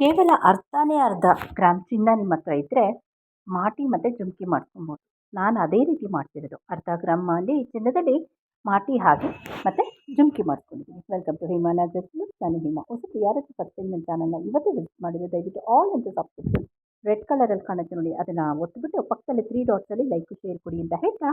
ಕೇವಲ ಅರ್ಧನೇ ಅರ್ಧ ಗ್ರಾಮ್ ಚಿನ್ನ ನಿಮ್ಮ ಹತ್ರ ಇದ್ದರೆ ಮಾಟಿ ಮತ್ತು ಜುಮಕಿ ಮಾಡ್ಕೊಬೋದು. ನಾನು ಅದೇ ರೀತಿ ಮಾಡ್ತಿರೋದು. ಅರ್ಧ ಗ್ರಾಮಲ್ಲಿ ಚಿನ್ನದಲ್ಲಿ ಮಾಟಿ ಹಾಗೆ ಮತ್ತು ಜುಮಕಿ ಮಾಡ್ಕೊಂಡಿದ್ದೀನಿ. ವೆಲ್ಕಮ್ ಟು ಹಿಮಾನ ಜಸ್ಲು ನಾನು ಹಿಮಾ. ಹೊಸತು ಯಾರಾದರೂ ಫಸ್ಟ್ ಟೈಮ್ ನನ್ನ ಇವತ್ತು ಇವತ್ತೇ ವಿಸಿಟ್ ಮಾಡಿದರೆ ದಯವಿಟ್ಟು ಆಲ್ ಅಂತ ಸಬ್ಸ್ಕ್ರಿಪ್ಷನ್ ರೆಡ್ ಕಲರಲ್ಲಿ ಕಾಣುತ್ತೆ ನೋಡಿ. ಅದನ್ನು ಒತ್ತುಬಿಟ್ಟು ಪಕ್ಕದಲ್ಲಿ ತ್ರೀ ಡಾಟ್ಸಲ್ಲಿ ಲೈಕ್ ಶೇರ್ ಕೊಡಿ ಅಂತ ಹೇಳ್ತಾ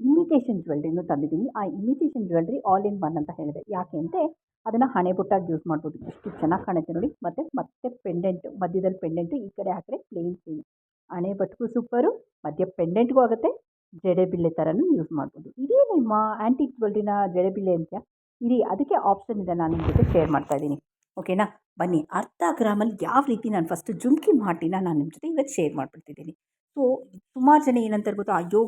ಇಮಿಟೇಷನ್ ಜ್ಯುವೆಲ್ರಿನೂ ತಂದಿದ್ದೀನಿ. ಆ imitation jewellery all in one ಅಂತ ಹೇಳಿದೆ. ಯಾಕೆ ಅಂದರೆ ಅದನ್ನು ಹಣೆ ಬುಟ್ಟಾಗಿ ಯೂಸ್ ಮಾಡ್ಬೋದು. ಎಷ್ಟು ಚೆನ್ನಾಗಿ ಕಾಣುತ್ತೆ ನೋಡಿ. ಮತ್ತು, ಮತ್ತೆ ಪೆಂಡೆಂಟು ಮಧ್ಯದಲ್ಲಿ ಪೆಂಡೆಂಟು ಈ ಕಡೆ ಹಾಕಿದ್ರೆ ಪ್ಲೇನ್ ಚೈನ್ ಹಣೆ ಬಟ್ಗೂ ಸೂಪರು ಮಧ್ಯ ಪೆಂಡೆಂಟ್ಗೂ ಆಗುತ್ತೆ. ಜಡೆಬಿಲ್ಲೆ ಥರನೂ ಯೂಸ್ ಮಾಡ್ಬೋದು. ಇದೇ ನಿಮ್ಮ ಆ್ಯಂಟಿಕ್ ಜ್ಯುವೆಲ್ರಿನ ಜಡೆಬಿಲ್ಲೆ ಅಂತ ಇರಿ, ಅದಕ್ಕೆ ಆಪ್ಷನ್ ಇದೆ. ನಾನು ನಿಮ್ಮ ಜೊತೆ ಶೇರ್ ಮಾಡ್ತಾ ಇದ್ದೀನಿ. ಓಕೆನಾ ಬನ್ನಿ. ಅರ್ಧ ಗ್ರಾಮಲ್ಲಿ ಯಾವ ರೀತಿ ನಾನು ಫಸ್ಟ್ ಜುಮ್ಕಿ ಮಾಟಿನ ನಾನು ನಿಮ್ಮ ಜೊತೆ ಇವತ್ತು ಶೇರ್ ಮಾಡಿಬಿಡ್ತಿದ್ದೀನಿ. ಸೊ, ಸುಮಾರು ಜನ ಏನಂತಾರೆ ಗೊತ್ತಾ ಅಯ್ಯೋ,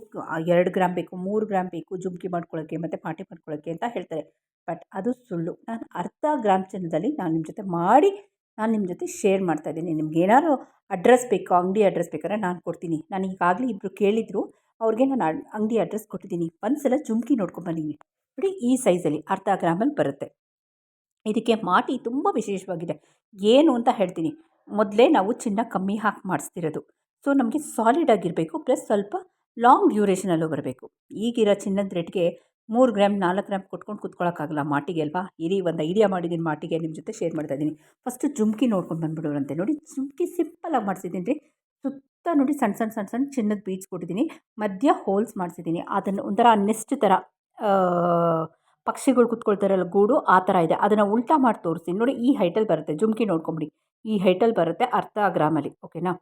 ಎರಡು ಗ್ರಾಮ್ ಬೇಕು, ಮೂರು ಗ್ರಾಮ್ ಬೇಕು, ಜುಮ್ಕಿ ಮಾಡ್ಕೊಳ್ಳೋಕ್ಕೆ ಮತ್ತು ಪಾಟಿ ಮಾಡ್ಕೊಳ್ಳೋಕ್ಕೆ ಅಂತ ಹೇಳ್ತಾರೆ. ಬಟ್ ಅದು ಸುಳ್ಳು. ನಾನು ಅರ್ಧ ಗ್ರಾಮ್ ಚಿನ್ನದಲ್ಲಿ ನಾನು ನಿಮ್ಮ ಜೊತೆ ಮಾಡಿ, ನಾನು ನಿಮ್ಮ ಜೊತೆ ಶೇರ್ ಮಾಡ್ತಾ ಇದ್ದೀನಿ. ನಿಮ್ಗೆ ಏನಾದ್ರು ಅಡ್ರೆಸ್ ಬೇಕು, ಅಂಗಡಿ ಅಡ್ರೆಸ್ ಬೇಕಾದ್ರೆ ನಾನು ಕೊಡ್ತೀನಿ. ನಾನು ಈಗಾಗಲೇ ಇಬ್ಬರು ಕೇಳಿದ್ರು, ಅವ್ರಿಗೆ ನಾನು ಅಂಗಡಿ ಅಡ್ರೆಸ್ ಕೊಟ್ಟಿದ್ದೀನಿ. ಒಂದು ಸಲ ಜುಮ್ಕಿ ನೋಡ್ಕೊಂಬನ್ನಿ ನೋಡಿ ಈ ಸೈಜಲ್ಲಿ ಅರ್ಧ ಗ್ರಾಮಲ್ಲಿ ಬರುತ್ತೆ. ಇದಕ್ಕೆ ಮಾಟಿ ತುಂಬ ವಿಶೇಷವಾಗಿದೆ. ಏನು ಅಂತ ಹೇಳ್ತೀನಿ. ಮೊದಲೇ ನಾವು ಚಿನ್ನ ಕಮ್ಮಿ ಹಾಕಿ ಮಾಡಿಸ್ತಿರೋದು. ಸೊ, ನಮಗೆ ಸಾಲಿಡ್ ಆಗಿರಬೇಕು ಪ್ಲಸ್ ಸ್ವಲ್ಪ ಲಾಂಗ್ ಡ್ಯೂರೇಷನಲ್ಲೂ ಬರಬೇಕು. ಈಗಿರೋ ಚಿನ್ನದ ರೇಟ್ಗೆ ಮೂರು ಗ್ರಾಮ್ ನಾಲ್ಕು ಗ್ರಾಮ್ ಕೊಟ್ಕೊಂಡು ಕೂತ್ಕೊಳ್ಳೋಕ್ಕಾಗಲ್ಲ ಮಾಟಿಗೆ, ಅಲ್ವಾ? ಇರಿ, ಒಂದು ಐಡಿಯಾ ಮಾಡಿದ್ದೀನಿ ಮಾಟಿಗೆ ನಿಮ್ಮ ಜೊತೆ ಶೇರ್ ಮಾಡ್ತಾ ಇದ್ದೀನಿ ಫಸ್ಟು ಜುಮ್ಕಿ ನೋಡ್ಕೊಂಡು ಬಂದ್ಬಿಡೋರಂತೆ. ನೋಡಿ, ಜುಮ್ಕಿ ಸಿಂಪಲಾಗಿ ಮಾಡಿಸಿದ್ದೀನಿ. ರೀ ಸುತ್ತ ನೋಡಿ ಸಣ್ಣ ಸಣ್ಣ ಸಣ್ಣ ಸಣ್ಣ ಚಿನ್ನದ ಬೀಚ್ ಕೊಟ್ಟಿದ್ದೀನಿ. ಮಧ್ಯ ಹೋಲ್ಸ್ ಮಾಡಿಸಿದ್ದೀನಿ. ಅದನ್ನು ಒಂಥರ ನೆಸ್ಟ್ ಥರ ಪಕ್ಷಿಗಳು ಕುತ್ಕೊಳ್ತಾರಲ್ಲ ಗೂಡು, ಆ ಥರ ಇದೆ. ಅದನ್ನು ಉಲ್ಟಾ ಮಾಡಿ ತೋರಿಸ್ತೀನಿ. ನೋಡಿ, ಈ ಹೈಟಲ್ಲಿ ಬರುತ್ತೆ. ಜುಮ್ಕಿ ನೋಡ್ಕೊಂಬಿಡಿ. ಈ ಹೈಟಲ್ಲಿ ಬರುತ್ತೆ ಅರ್ಧ ಗ್ರಾಮಲ್ಲಿ ಓಕೆನಾ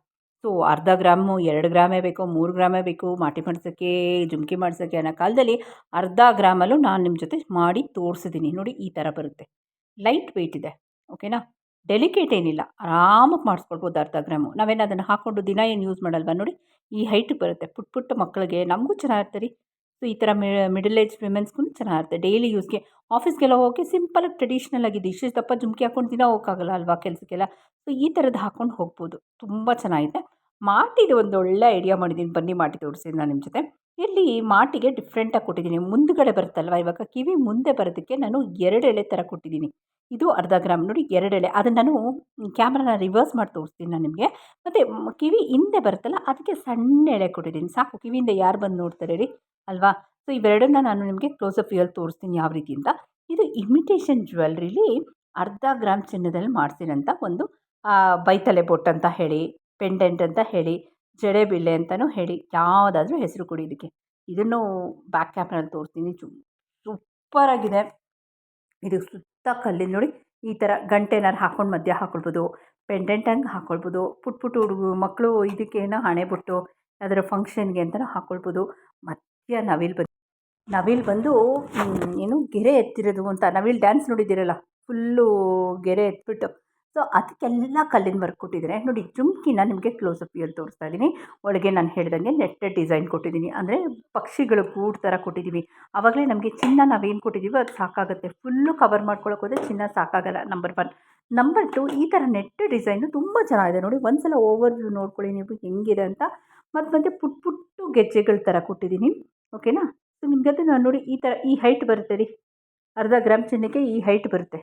ಸೊ ಅರ್ಧ ಗ್ರಾಮು, ಎರಡು ಗ್ರಾಮೇ ಬೇಕು, ಮೂರು ಗ್ರಾಮೇ ಬೇಕು, ಮಾಟಿ ಮಾಡ್ಸೋಕ್ಕೆ, ಜುಮ್ಕಿ ಮಾಡ್ಸೋಕ್ಕೆ ಅನ್ನೋ ಕಾಲದಲ್ಲಿ ಅರ್ಧ ಗ್ರಾಮಲ್ಲೂ ನಾನು ನಿಮ್ಮ ಜೊತೆ ಮಾಡಿ ತೋರಿಸಿದ್ದೀನಿ ನೋಡಿ ಈ ಥರ ಬರುತ್ತೆ. ಲೈಟ್ ವೆಯ್ಟ್ ಇದೆ. ಓಕೆನಾ? ಡೆಲಿಕೇಟ್ ಏನಿಲ್ಲ. ಆರಾಮಾಗಿ ಮಾಡಿಸ್ಕೊಳ್ಬೋದು ಅರ್ಧ ಗ್ರಾಮು. ನಾವೇನು ಅದನ್ನು ಹಾಕ್ಕೊಂಡು ದಿನ ಏನು ಯೂಸ್ ಮಾಡಲ್ವ ನೋಡಿ? ಈ ಹೈಟ್ ಬರುತ್ತೆ. ಪುಟ್ಟ ಪುಟ್ಟ ಮಕ್ಕಳಿಗೆ. ನಮಗೂ ಚೆನ್ನಾಗಿರ್ತೀರಿ ಸೊ ಈ ಥರ ಮಿಡಲ್ ಏಜ್ ವಿಮೆನ್ಸ್ಗೂ ಚೆನ್ನಾಗಿರುತ್ತೆ. ಡೈಲಿ ಯೂಸ್ಗೆ ಆಫೀಸ್ಗೆಲ್ಲ ಹೋಗಿ ಸಿಂಪಲ್ ಟ್ರೆಡಿಷ್ನಲ್ ಆಗಿದೆ ಇಷ್ಟು ದಪ್ಪ ಜುಮ್ಕಿ ಹಾಕೊಂಡು ದಿನ ಹೋಗೋಕ್ಕಾಗಲ್ಲ ಅಲ್ವಾ ಕೆಲಸಕ್ಕೆಲ್ಲ? ಸೊ ಈ ಥರದ್ದು ಹಾಕ್ಕೊಂಡು ಹೋಗ್ಬೋದು. ತುಂಬ ಚೆನ್ನಾಗಿದೆ ಮಾಟಿದು ಒಂದು ಒಳ್ಳೆ ಐಡಿಯಾ ಮಾಡಿದ್ದೀನಿ ಬನ್ನಿ ಮಾಟಿ ತೋರಿಸಿದ್ದು ನಾನು ನಿಮ್ಮ ಜೊತೆ. ಇಲ್ಲಿ ಮಾಟಿಗೆ ಡಿಫ್ರೆಂಟಾಗಿ ಕೊಟ್ಟಿದ್ದೀನಿ ಮುಂದುಗಡೆ ಬರುತ್ತಲ್ವ ಇವಾಗ? ಕಿವಿ ಮುಂದೆ ಬರೋದಕ್ಕೆ ನಾನು ಎರಡು ಎಳೆ ಥರ ಕೊಟ್ಟಿದ್ದೀನಿ ಇದು ಅರ್ಧ ಗ್ರಾಮ್ ನೋಡಿ ಎರಡೆಳೆ. ಅದನ್ನು ನಾನು ಕ್ಯಾಮ್ರಾನ ರಿವರ್ಸ್ ಮಾಡಿ ತೋರಿಸ್ತೀನಿ ನಾನು ನಿಮಗೆ. ಮತ್ತು ಕಿವಿ ಹಿಂದೆ ಬರುತ್ತಲ್ಲ, ಅದಕ್ಕೆ ಸಣ್ಣ ಎಳೆ ಕೊಟ್ಟಿದ್ದೀನಿ. ಸಾಕು ಕಿವಿಯಿಂದ ಯಾರು ಬಂದು ನೋಡ್ತಾರೆ ರೀ ಅಲ್ವಾ? ಸೊ ಇವೆರಡನ್ನ ನಾನು ನಿಮಗೆ ಕ್ಲೋಸಪ್ ಇಯಲ್ಲಿ ತೋರಿಸ್ತೀನಿ ಯಾವ ರೀತಿ ಅಂತ. ಇದು ಇಮಿಟೇಷನ್ ಜ್ಯುವೆಲ್ರಿಲಿ ಅರ್ಧ ಗ್ರಾಮ್ ಚಿನ್ನದಲ್ಲಿ ಮಾಡ್ತೀನಂತ ಒಂದು ಬೈತಲೆ ಬೊಟ್ಟು ಅಂತ ಹೇಳಿ ಪೆಂಡೆಂಟ್ ಅಂತ ಹೇಳಿ ಜಡೆಬಿಲ್ಲೆ ಅಂತಲೂ ಹೇಳಿ, ಯಾವುದಾದ್ರೂ ಹೆಸರು ಕೊಡಿ ಇದಕ್ಕೆ. ಇದನ್ನು ಬ್ಯಾಕ್ ಕ್ಯಾಮ್ರಲ್ಲಿ ತೋರಿಸ್ತೀನಿ. ಚು ಸೂಪರಾಗಿದೆ ಇದು ಸುತ್ತ ಕಲ್ಲಿನ ನೋಡಿ ಈ ಥರ ಗಂಟೆನಾರು ಹಾಕ್ಕೊಂಡು ಮಧ್ಯ ಹಾಕ್ಕೊಳ್ಬೋದು ಪೆಂಡೆಂಟ್ ಹಂಗೆ ಹಾಕ್ಕೊಳ್ಬೋದು ಪುಟ್ ಪುಟ್ಟು ಹುಡುಗ ಮಕ್ಕಳು ಇದಕ್ಕೇನೋ ಹಣೆ ಬಿಟ್ಟು ಅದರ ಫಂಕ್ಷನ್ಗೆ ಅಂತಲೂ ಹಾಕ್ಕೊಳ್ಬೋದು ಮಧ್ಯ ನವಿಲ್ ಬಂದು ನವಿಲ್ ಬಂದು ಏನು ಗೆರೆ ಎತ್ತಿರೋದು ಅಂತ, ನವಿಲ್ ಡ್ಯಾನ್ಸ್ ನೋಡಿದ್ದೀರಲ್ಲ ಫುಲ್ಲು ಗೆರೆ ಎತ್ಬಿಟ್ಟು. ಸೊ ಅದಕ್ಕೆಲ್ಲ ಕಲ್ಲಿನ ವರ್ಕ್ ಕೊಟ್ಟಿದ್ದಾರೆ. ನೋಡಿ, ಜುಮ್ಕಿನ ನಿಮಗೆ ಕ್ಲೋಸಪ್ ಇಲ್ಲಿ ತೋರಿಸ್ತಾ ಇದ್ದೀನಿ. ಒಳಗೆ ನಾನು ಹೇಳ್ದಂಗೆ ನೆಟ್ಟೆ ಡಿಸೈನ್ ಕೊಟ್ಟಿದ್ದೀನಿ. ಅಂದರೆ ಪಕ್ಷಿಗಳು ಗೂಡು ಥರ ಕೊಟ್ಟಿದ್ದೀವಿ. ಆವಾಗಲೇ ನಮಗೆ ಚಿನ್ನ ನಾವೇನು ಕೊಟ್ಟಿದ್ದೀವೋ ಅದು ಸಾಕಾಗುತ್ತೆ. ಫುಲ್ಲು ಕವರ್ ಮಾಡ್ಕೊಳ್ಳೋಕೆ ಹೋದರೆ ಚಿನ್ನ ಸಾಕಾಗಲ್ಲ ನಂಬರ್ ಒನ್ ನಂಬರ್ ಟು ಈ ಥರ ನೆಟ್ ಡಿಸೈನು ತುಂಬ ಚೆನ್ನಾಗಿದೆ. ನೋಡಿ ಒಂದು ಸಲ ಓವರ್ ವ್ಯೂ ನೋಡ್ಕೊಳ್ಳಿ ನೀವು ಹೆಂಗಿದೆ ಅಂತ. ಮತ್ತು ಮತ್ತೆ ಪುಟ್ ಪುಟ್ಟು ಗೆಜ್ಜೆಗಳ ಥರ ಕೊಟ್ಟಿದ್ದೀನಿ. ಓಕೆನಾ ಸೊ ನಿಮಗೆ ನಾನು ನೋಡಿ, ಈ ಥರ ಈ ಹೈಟ್ ಬರುತ್ತೆ ರೀ. ಅರ್ಧ ಗ್ರಾಮ್ ಚಿನ್ನಕ್ಕೆ ಈ ಹೈಟ್ ಬರುತ್ತೆ.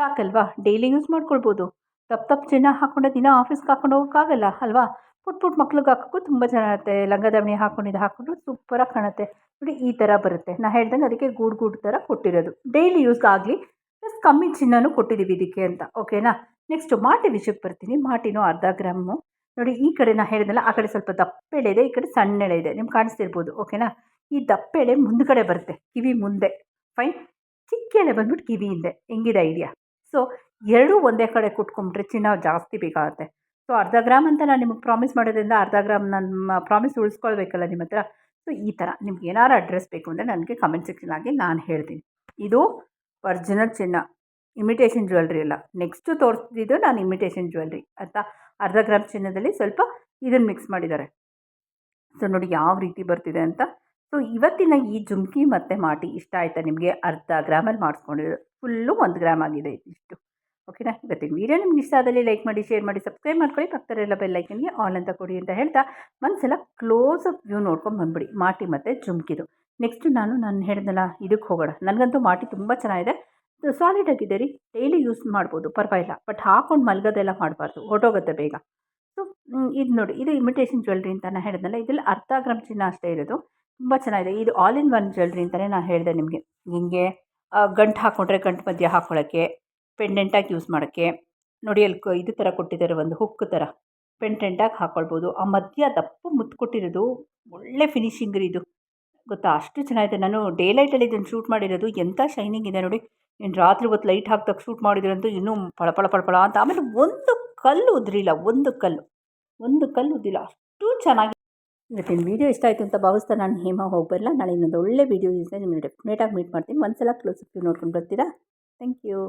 ಸಾಕಲ್ವಾ? ಡೈಲಿ ಯೂಸ್ ಮಾಡ್ಕೊಳ್ಬೋದು. ತಪ್ಪು ತಪ್ಪು ಚಿನ್ನ ಹಾಕ್ಕೊಂಡು ದಿನ ಆಫೀಸ್ಗೆ ಹಾಕ್ಕೊಂಡು ಹೋಗೋಕ್ಕಾಗಲ್ಲ, ಅಲ್ವಾ? ಪುಟ್ ಪುಟ್ ಮಕ್ಳಿಗೆ ಹಾಕೋಕ್ಕೂ ತುಂಬ ಚೆನ್ನಾಗಿರುತ್ತೆ ಲಂಗ ದಾವಣಿ ಹಾಕ್ಕೊಂಡು ಇದು ಹಾಕ್ಕೊಂಡು ಸೂಪರಾಗಿ ಕಾಣುತ್ತೆ. ನೋಡಿ, ಈ ಥರ ಬರುತ್ತೆ. ನಾ ಹೇಳ್ದಂಗೆ ಅದಕ್ಕೆ ಗೂಡು ಗೂಡು ಥರ ಕೊಟ್ಟಿರೋದು. ಡೈಲಿ ಆಗಲಿ ಪ್ಲಸ್ ಕಮ್ಮಿ ಚಿನ್ನನೂ ಕೊಟ್ಟಿದ್ದೀವಿ ಇದಕ್ಕೆ ಅಂತ. ಓಕೆನಾ ನೆಕ್ಸ್ಟು ಮಾಟಿ ವಿಷಯಕ್ಕೆ ಬರ್ತೀನಿ. ಮಾಟಿನೂ ಅರ್ಧ ಗ್ರಾಮು. ನೋಡಿ, ಈ ಕಡೆ ನಾ ಹೇಳಿದ್ನಲ್ಲ, ಆ ಕಡೆ ಸ್ವಲ್ಪ ದಪ್ಪೆಳೆ ಇದೆ, ಈ ಕಡೆ ಸಣ್ಣ ಎಳೆ ಇದೆ. ನಿಮ್ಗೆ ಕಾಣಿಸ್ತಿರ್ಬೋದು. ಓಕೆನಾ ಈ ದಪ್ಪ ಎಳೆ ಮುಂದ್ಗಡೆ ಬರುತ್ತೆ, ಕಿವಿ ಮುಂದೆ. ಫೈನ್ ಚಿಕ್ಕ ಎಳೆ ಬಂದ್ಬಿಟ್ಟು ಕಿವಿ ಹಿಂದೆ ಹೆಂಗಿದೆ ಐಡಿಯಾ ಸೊ ಎರಡೂ ಒಂದೇ ಕಡೆ ಕುಟ್ಕೊಂಡ್ರೆ ಚಿನ್ನ ಜಾಸ್ತಿ ಬೇಕಾಗುತ್ತೆ. ಸೊ ಅರ್ಧ ಗ್ರಾಮ್ ಅಂತ ನಾನು ನಿಮಗೆ ಪ್ರಾಮಿಸ್ ಮಾಡೋದ್ರಿಂದ ಅರ್ಧ ಗ್ರಾಮ್ ನನ್ನ ಪ್ರಾಮಿಸ್ ಉಳಿಸ್ಕೊಳ್ಬೇಕಲ್ಲ ನಿಮ್ಮ ಹತ್ರ. ಸೊ ಈ ಥರ ನಿಮ್ಗೆ ಏನಾರು ಅಡ್ರೆಸ್ ಬೇಕು ಅಂದರೆ ನನಗೆ ಕಮೆಂಟ್ ಸೆಕ್ಷನ್ ಆಗಿ ನಾನು ಹೇಳ್ತೀನಿ. ಇದು ಒರ್ಜಿನಲ್ ಚಿನ್ನ ಇಮಿಟೇಷನ್ ಜ್ಯುವೆಲ್ರಿ ಅಲ್ಲ. ನೆಕ್ಸ್ಟು ತೋರಿಸ್ತಿದ್ದು ನಾನು ಇಮಿಟೇಷನ್ ಜ್ಯುವೆಲ್ರಿ ಅಂತ ಅರ್ಧ ಗ್ರಾಮ್ ಚಿನ್ನದಲ್ಲಿ ಸ್ವಲ್ಪ ಇದನ್ನು ಮಿಕ್ಸ್ ಮಾಡಿದ್ದಾರೆ. ಸೊ ನೋಡಿ ಯಾವ ರೀತಿ ಬರ್ತಿದೆ ಅಂತ. ಸೊ ಇವತ್ತಿನ ಈ ಜುಮ್ಕಿ ಮತ್ತು ಮಾಟಿ ಇಷ್ಟ ಆಯಿತಾ ನಿಮಗೆ? ಅರ್ಧ ಗ್ರಾಮಲ್ಲಿ ಮಾಡಿಸ್ಕೊಂಡಿರೋದು. ಫುಲ್ಲು ಒಂದು ಗ್ರಾಮ್ ಆಗಿದೆ ಇಷ್ಟು ಓಕೆನಾ ಇವತ್ತಿನ ವೀಡಿಯೋ ನಿಮ್ಗೆ ಇಷ್ಟ ಆದಲ್ಲಿ ಲೈಕ್ ಮಾಡಿ ಶೇರ್ ಮಾಡಿ ಸಬ್ಸ್ಕ್ರೈಬ್ ಮಾಡ್ಕೊಳ್ಳಿ. ಪಕ್ಕದಲ್ಲೆಲ್ಲ ಬೆಲ್ ಲೈಕನ್ಗೆ ಆಲ್ ಅಂತ ಕೊಡಿ ಅಂತ ಹೇಳ್ತಾ ಒಂದ್ಸಲ ಕ್ಲೋಸ್ ಅಪ್ ವ್ಯೂ ನೋಡ್ಕೊಂಡು ಬಂದ್ಬಿಡಿ. ಮಾಟಿ ಮತ್ತು ಜುಮ್ಕಿದು. ನೆಕ್ಸ್ಟ್ ನಾನು ನಾನು ಹೇಳಿದ್ನಲ್ಲ ಇದಕ್ಕೆ ಹೋಗೋಣ. ನನಗಂತೂ ಮಾಟಿ ತುಂಬ ಚೆನ್ನಾಗಿದೆ. ಸಾಲಿಡ್ ಆಗಿದೆ ರೀ ಡೈಲಿ ಯೂಸ್ ಮಾಡ್ಬೋದು. ಪರವಾಗಿಲ್ಲ. ಬಟ್ ಹಾಕೊಂಡು ಮಲಗೋದೆಲ್ಲ ಮಾಡಬಾರ್ದು. ಹೊಟ್ಟೋಗುತ್ತೆ ಬೇಗ. ಇದು ನೋಡಿ, ಇದು ಇಮಿಟೇಷನ್ ಜ್ಯುವೆಲ್ರಿ ಅಂತ ನಾನು ಹೇಳಿದ್ನಲ್ಲ, ಇದರಲ್ಲಿ ಅರ್ಧ ಗ್ರಾಮ್ ಚಿನ್ನ ಅಷ್ಟೇ ಇರೋದು. ತುಂಬ ಚೆನ್ನಾಗಿದೆ. ಇದು ಆಲ್ ಇನ್ ಒನ್ ಜ್ಯುವೆಲ್ರಿ ಅಂತಲೇ ನಾನು ಹೇಳಿದೆ ನಿಮಗೆ. ನಿಮಗೆ ಗಂಟು ಹಾಕ್ಕೊಂಡ್ರೆ ಗಂಟು ಮಧ್ಯ ಹಾಕ್ಕೊಳ್ಳೋಕ್ಕೆ ಪೆಂಡೆಂಟಾಗಿ ಯೂಸ್ ಮಾಡೋಕ್ಕೆ, ನೋಡಿ ಅಲ್ಲಿ ಇದು ಥರ ಕೊಟ್ಟಿದ್ದಾರೆ ಒಂದು ಹುಕ್ ಥರ ಪೆಂಡೆಂಟಾಗಿ ಹಾಕ್ಕೊಳ್ಬೋದು ಆ ಮಧ್ಯ ದಪ್ಪ ಮುತ್ತು ಕೊಟ್ಟಿರೋದು, ಒಳ್ಳೆ ಫಿನಿಶಿಂಗ್ ರೀ ಇದು. ಗೊತ್ತಾ? ಅಷ್ಟು ಚೆನ್ನಾಗಿದೆ. ನಾನು ಡೇ ಲೈಟಲ್ಲಿ ಇದನ್ನು ಶೂಟ್ ಮಾಡಿರೋದು ಎಂಥ ಶೈನಿಂಗ್ ಇದೆ ನೋಡಿ. ಇನ್ನು ರಾತ್ರಿ ಹೊತ್ತು ಲೈಟ್ ಹಾಕ್ದಾಗ ಶೂಟ್ ಮಾಡಿದ್ರಂತೂ ಇನ್ನೂ ಪಳಪಳ ಪಳಪಳ ಅಂತ. ಆಮೇಲೆ ಒಂದು ಕಲ್ಲು ಉದ್ರಿಲ್ಲ, ಒಂದು ಕಲ್ಲು. ಒಂದು ಕಲ್ಲು ಉದ್ದಿಲ್ಲ. ಅಷ್ಟು ಚೆನ್ನಾಗಿ ಇವತ್ತಿನ ವೀಡಿಯೋ ಇಷ್ಟ ಆಯಿತು ಅಂತ ಭಾವಿಸ್ತಾ ನಾನು ಹೇಮ ಹೋಗಿ ಬರಲ್ಲ. ನಾಳೆ ಇನ್ನೊಂದು ಒಳ್ಳೆ ವೀಡಿಯೋ ಇದೆ. ನಿಮ್ಮನ್ನು ಡೆಫಿನೇಟಾಗಿ ಮೀಟ್ ಮಾಡ್ತೀನಿ. ಒಂದು ಸಲ ಕ್ಲೋಸ್ ನೋಡ್ಕೊಂಡು ಬರ್ತೀರಾ? Thank you